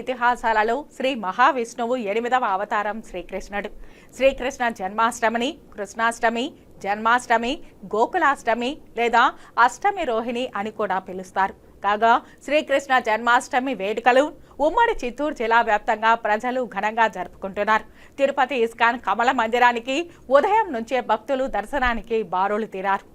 ఇతిహాసాలలో శ్రీ మహావిష్ణువు ఎనిమిదవ అవతారం శ్రీకృష్ణుడు. శ్రీకృష్ణ జన్మాష్టమిని కృష్ణాష్టమి జన్మాష్టమి గోకులాష్టమి లేదా అష్టమి రోహిణి అని కూడా పిలుస్తారు. కాగా శ్రీకృష్ణ జన్మాష్టమి వేడుకలు ఉమ్మడి చిత్తూరు జిల్లా వ్యాప్తంగా ప్రజలు ఘనంగా జరుపుకుంటున్నారు. తిరుపతి ఇస్కాన్ కమల మందిరానికి ఉదయం నుంచే భక్తులు దర్శనానికి బారులు తీరారు.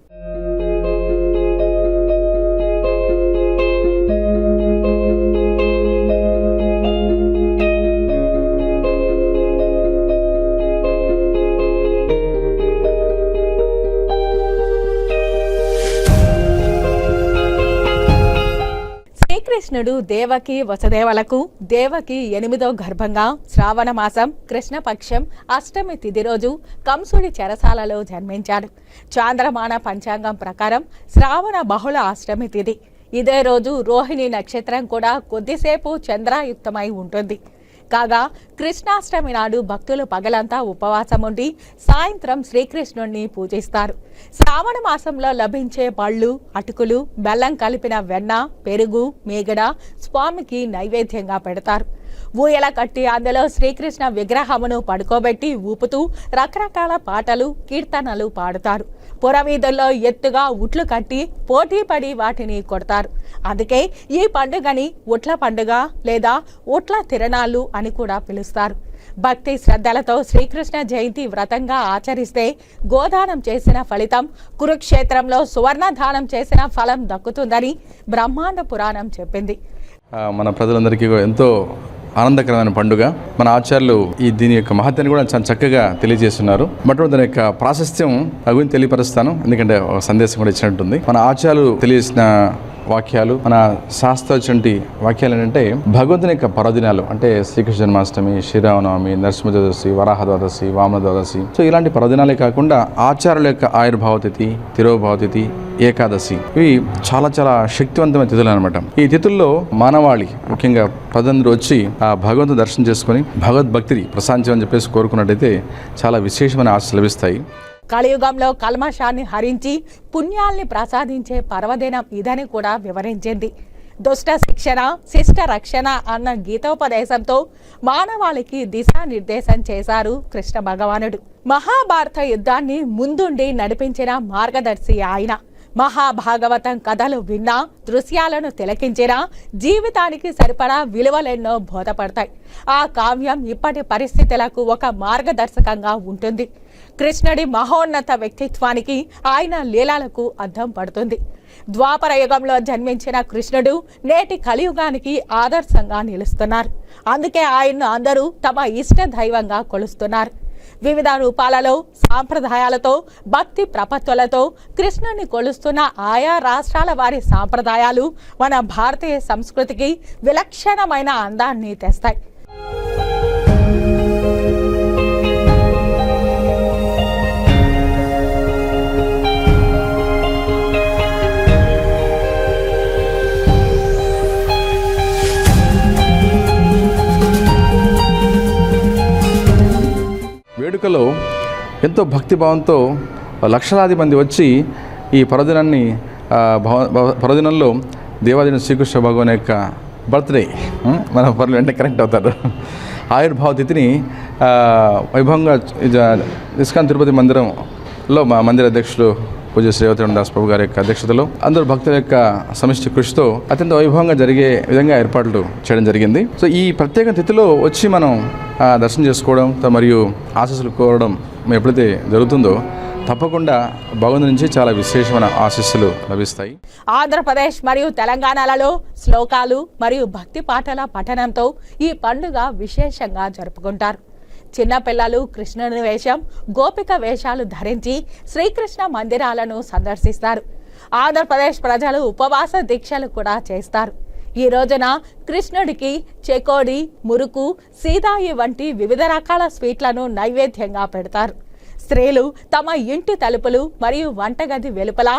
శ్రీకృష్ణుడు దేవకి వసుదేవలకు దేవకి ఎనిమిదో గర్భంగా శ్రావణ మాసం కృష్ణపక్షం అష్టమి తిథి రోజు కంసుడి చెరసాలలో జన్మించాడు. చాంద్రమాన పంచాంగం ప్రకారం శ్రావణ బహుళ అష్టమి తిథి ఇదే రోజు రోహిణి నక్షత్రం కూడా కొద్దిసేపు చంద్రాయుక్తమై ఉంటుంది. కాగా కృష్ణాష్టమి నాడు భక్తులు పగలంతా ఉపవాసం ఉండి సాయంత్రం శ్రీకృష్ణుణ్ణి పూజిస్తారు. శ్రావణ మాసంలో లభించే పళ్ళు అటుకులు బెల్లం కలిపిన వెన్న పెరుగు మేగడ స్వామికి నైవేద్యంగా పెడతారు. ఊయల కట్టి అందులో శ్రీకృష్ణ విగ్రహమును పడుకోబెట్టి ఊపుతూ రకరకాల పాటలు కీర్తనలు పాడుతారు. పురవీధుల్లో ఎత్తుగా ఉట్లు కట్టి పోటీ పడి వాటిని కొడతారు. అందుకే ఈ పండుగని ఉట్ల పండుగ లేదా ఉట్ల తిరణాలు అని కూడా పిలుస్తారు. భక్తి శ్రద్ధలతో శ్రీకృష్ణ జయంతి వ్రతంగా ఆచరిస్తే గోదానం చేసిన ఫలితం కురుక్షేత్రంలో సువర్ణ దానం చేసిన ఫలం దక్కుతుందని బ్రహ్మాండ పురాణం చెప్పింది. మన ప్రజలందరికీ ఎంతో ఆనందకరమైన పండుగ. మన ఆచార్యులు ఈ దీని యొక్క మహత్యాన్ని కూడా చాలా చక్కగా తెలియజేస్తున్నారు. మొట్టమొదటి దాని యొక్క ప్రాశస్త్యం అగుని తెలియపరుస్తాను. ఎందుకంటే ఒక సందేశం కూడా ఇచ్చినట్టుంది. మన ఆచార్యులు తెలియజేసిన వాక్యాలు మన శాస్త్ర వాక్యాలు ఏంటంటే భగవంతుని యొక్క పర్వదినాలు అంటే శ్రీకృష్ణ జన్మాష్టమి శ్రీరామనవమి నరసింహ ద్వాదశి వరాహ ద్వాదశి వామన ద్వాదశి. సో ఇలాంటి పర్వదినాలే కాకుండా ఆచార్యుల యొక్క ఆయుర్భావ తిథి తిరోభావ తిథి ఏకాదశి. ఇవి చాలా చాలా శక్తివంతమైన తిథులు అనమాట ఈ తిథుల్లో మానవాళి ముఖ్యంగా ప్రజలందరూ వచ్చి ఆ భగవంతుని దర్శనం చేసుకొని భగవద్భక్తిని ప్రశాంతం అని చెప్పేసి కోరుకున్నట్టయితే చాలా విశేషమైన ఆశ లభిస్తాయి. కలియుగంలో కల్మషాన్ని హరించి పుణ్యాల్ని ప్రసాదించే పర్వదినం ఇదని కూడా వివరించింది. దుష్ట శిక్షణ శిష్ట రక్షణ అన్న గీతోపదేశంతో మానవాళికి దిశానిర్దేశం చేశారు కృష్ణ భగవానుడు. మహాభారత యుద్ధాన్ని ముందుండి నడిపించిన మార్గదర్శి ఆయన. మహాభాగవతం కథలు విన్నా దృశ్యాలను తిలకించినా జీవితానికి సరిపడా విలువలెన్నో బోధపడతాయి. ఆ కావ్యం ఇప్పటి పరిస్థితులకు ఒక మార్గదర్శకంగా ఉంటుంది. కృష్ణుడి మహోన్నత వ్యక్తిత్వానికి ఆయన లీలాలకు అద్దం పడుతుంది. ద్వాపర యుగంలో జన్మించిన కృష్ణుడు నేటి కలియుగానికి ఆదర్శంగా నిలుస్తున్నారు. అందుకే ఆయన్ను అందరూ తమ ఇష్ట దైవంగా కొలుస్తున్నారు. వివిధ రూపాలలో సాంప్రదాయాలతో భక్తి ప్రపత్తులతో కృష్ణుని కొలుస్తున్న ఆయా రాష్ట్రాల వారి సాంప్రదాయాలు మన భారతీయ సంస్కృతికి విలక్షణమైన అందాన్ని తెస్తాయి. వేడుకలో ఎంతో భక్తిభావంతో లక్షలాది మంది వచ్చి ఈ పర్వదినాన్ని భవ- భవ- పర్వదినంలో దేవాదిన శ్రీకృష్ణ భగవాన్ యొక్క బర్త్డే మన పనులు వెంటనే కనెక్ట్ అవుతారు. ఆయుర్భావ తిథిని వైభవంగా ఇస్కాన్ తిరుపతి మందిరంలో మా మందిర అధ్యక్షుడు పూజ శ్రీవతరణ దాస్ ప్రభు గారి యొక్క అధ్యక్షతలో అందరూ భక్తుల యొక్క సమిష్టి కృషితో అత్యంత వైభవంగా జరిగే విధంగా ఏర్పాట్లు చేయడం జరిగింది. సో ఈ ప్రత్యేక తిథిలో వచ్చి మనం దర్శనం చేసుకోవడం మరియు ఆశీస్సులు కోరడం ఎప్పుడైతే జరుగుతుందో తప్పకుండా భగవంతు నుంచి చాలా విశేషమైన ఆశీస్సులు లభిస్తాయి. ఆంధ్రప్రదేశ్ మరియు తెలంగాణలలో శ్లోకాలు మరియు భక్తి పాటల పఠనంతో ఈ పండుగ విశేషంగా జరుపుకుంటారు. చిన్నపిల్లలు కృష్ణుని వేషం గోపిక వేషాలు ధరించి శ్రీకృష్ణ మందిరాలను సందర్శిస్తారు. ఆంధ్రప్రదేశ్ ప్రజలు ఉపవాస దీక్షలు కూడా చేస్తారు. ఈ రోజున కృష్ణుడికి చెకోడి మురుకు సీతాయి వంటి వివిధ రకాల స్వీట్లను నైవేద్యంగా పెడతారు. స్త్రీలు తమ ఇంటి తలుపులు మరియు వంటగది వెలుపల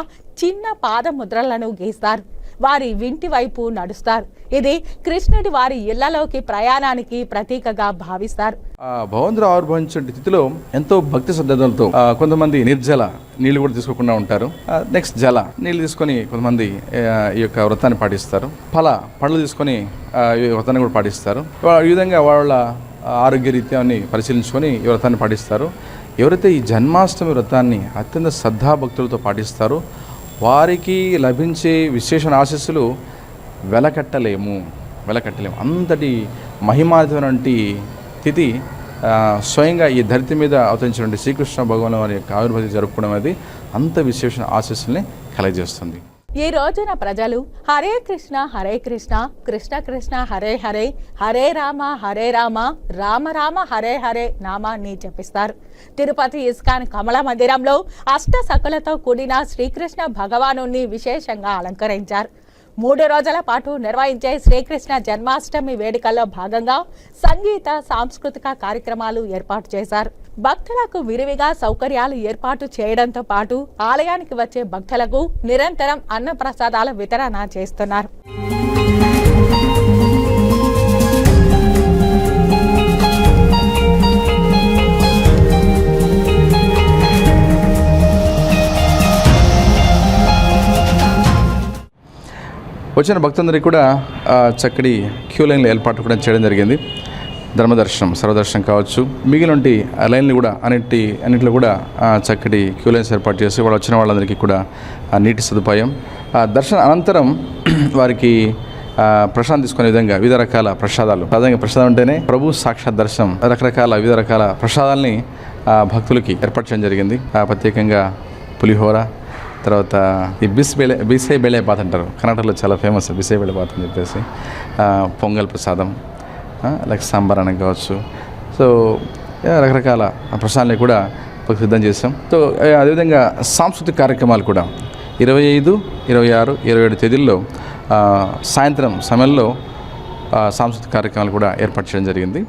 చిన్న పాదముద్రలను గీస్తారు. వారి ఇంటి వైపు నడుస్తారు. ఇది కృష్ణుడి వారి ఇళ్ళలోకి ప్రయాణానికి ప్రతీకగా భావిస్తారు. ఆ ఆవిర్భవించిన తిథిలో ఎంతో భక్తి శ్రద్ధలతో కొంతమంది నిర్జల నీళ్ళు కూడా తీసుకోకుండా ఉంటారు. నెక్స్ట్ జల నీళ్ళు తీసుకొని కొంతమంది ఈ యొక్క వ్రతాన్ని పాటిస్తారు. ఫల పండ్లు తీసుకొని ఈ వ్రతాన్ని కూడా పాటిస్తారు. ఈ విధంగా వాళ్ళ ఆరోగ్య రీత్యాన్ని పరిశీలించుకొని ఈ వ్రతాన్ని పాటిస్తారు. ఎవరైతే ఈ జన్మాష్టమి వ్రతాన్ని అత్యంత శ్రద్ధాభక్తులతో పాటిస్తారో వారికి లభించే విశేషణ ఆశస్సులు వెలకట్టలేము వెలకట్టలేము. అంతటి మహిమాతమైనటువంటి తిథి స్వయంగా ఈ ధరితి మీద అవతరించినటువంటి శ్రీకృష్ణ భగవాన్ వారి యొక్క ఆవిర్భతి జరుపుకోవడం అనేది అంత విశేష ఆశస్సుల్ని కలగజేస్తుంది. ఈ రోజున ప్రజలు హరే కృష్ణ హరే కృష్ణ కృష్ణ కృష్ణ హరే హరే హరే రామ హరే రామ రామ రామ హరే హరే నామాన్ని జపిస్తారు. తిరుపతి ఇస్కాన్ కమల మందిరంలో అష్ట సకులతో కూడిన శ్రీకృష్ణ భగవాను విశేషంగా అలంకరించారు. మూడు రోజుల పాటు నిర్వహించే శ్రీకృష్ణ జన్మాష్టమి వేడుకల్లో భాగంగా సంగీత సాంస్కృతిక కార్యక్రమాలు ఏర్పాటు చేశారు. భక్తులకు విరివిగా సౌకర్యాలు ఏర్పాటు చేయడంతో పాటు ఆలయానికి వచ్చే భక్తులకు నిరంతరం అన్నప్రసాదాల వితరణ చేస్తున్నారు. వచ్చిన భక్తులందరికీ కూడా చక్కటి క్యూ లైన్ల ఏర్పాటు కూడా చేయడం జరిగింది. ధర్మదర్శనం సర్వదర్శనం కావచ్చు మిగిలిన లైన్లు కూడా అన్నిటి అన్నింటిలో కూడా చక్కటి క్యూ లైన్స్ ఏర్పాటు చేసి వాళ్ళు వచ్చిన వాళ్ళందరికీ కూడా నీటి సదుపాయం ఆ, దర్శన అనంతరం వారికి ప్రసాదం తీసుకునే విధంగా వివిధ రకాల ప్రసాదాలు ప్రధానంగా ప్రసాదం అంటేనే ప్రభు సాక్షాత్ దర్శనం రకరకాల వివిధ రకాల ప్రసాదాలని భక్తులకి ఏర్పాటు చేయడం జరిగింది. ప్రత్యేకంగా పులిహోర తర్వాత ఈ బిస్ బేళే బిసే బేళే బాత్ అంటారు. కర్ణాటకలో చాలా ఫేమస్ బిసే బాత్ అని చెప్పేసి పొంగల్ ప్రసాదం లైక్ సాంబార్ అని కావచ్చు. సో రకరకాల ప్రసాదాన్ని కూడా సిద్ధం చేసాం సో అదేవిధంగా సాంస్కృతిక కార్యక్రమాలు కూడా. ఇరవై ఐదు ఇరవై ఆరు ఇరవై ఏడు తేదీల్లో సాయంత్రం సమయంలో సాంస్కృతిక కార్యక్రమాలు కూడా ఏర్పాటు చేయడం జరిగింది.